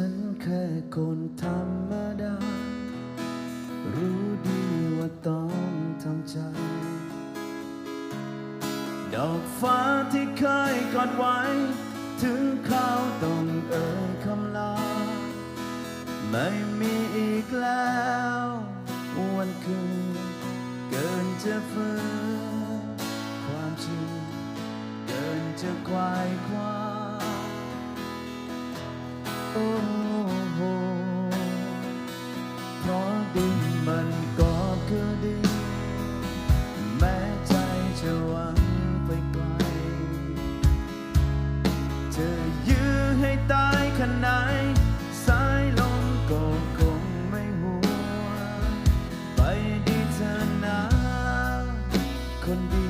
ฉันแค่คนธรรมดา รู้ดีว่าต้องทำใจ ดอกฟ้าที่เคยกอดไว้ ถึงเขาต้องเอ่ยคำลา ไม่มีอีกแล้ววันคืนเกินจะฝืนความจริงเกินจะควายควา เพราะดินมันก็คือดินแม้ใจจะหวังไปไกลจะยื้อให้ตายขนาดสายลมก็คงไม่หัวไปดีเธอนะคนดี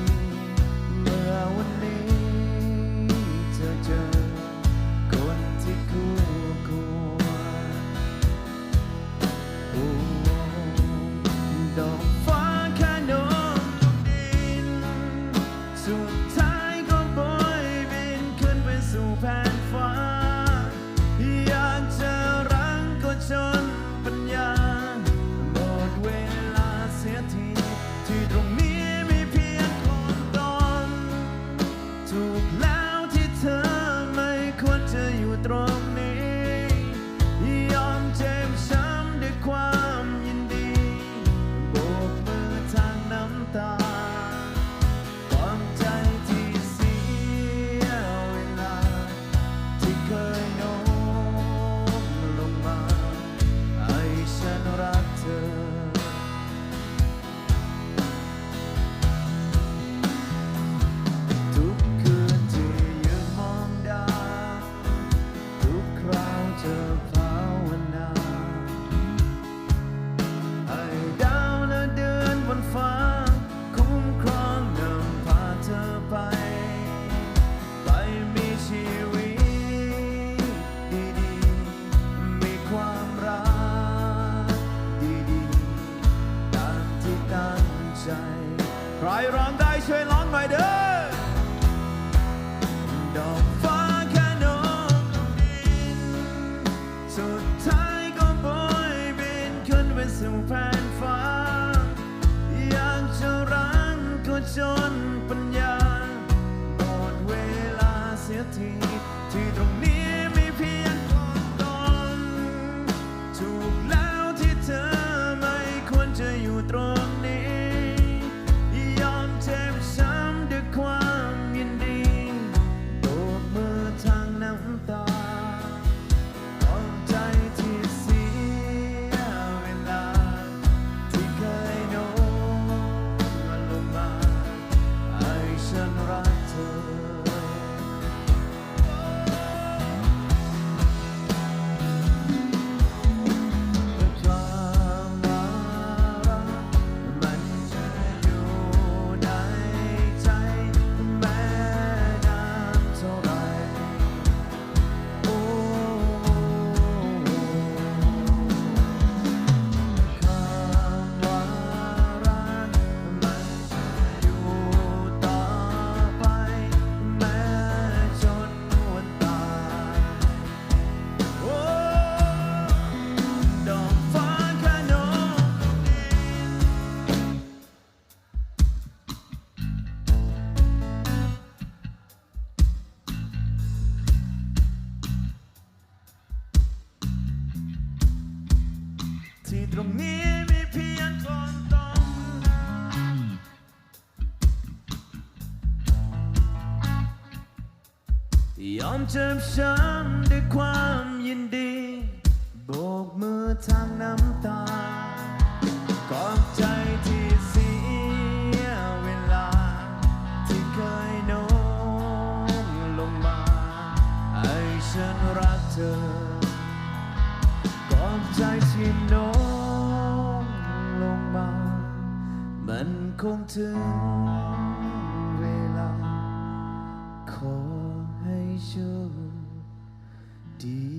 รร้องได้ช่วยร้องหน่อยเด้อดอกฟ้าแค่นมลงดินสุดท้ายก็โบยบินขึ้นไปสู่แผ่นฟ้าอยากจะรังก็จน ที่ตรงนี้มีเพียงคนต้องยอมเจ็บช้ำด้วยความยินดี โบกมือทางน้ำตาขอบใจที่เสียเวลา ที่เคยโน้มลงมา ให้ฉันรักเธอ คงถึงเวลา ขอให้โชคดี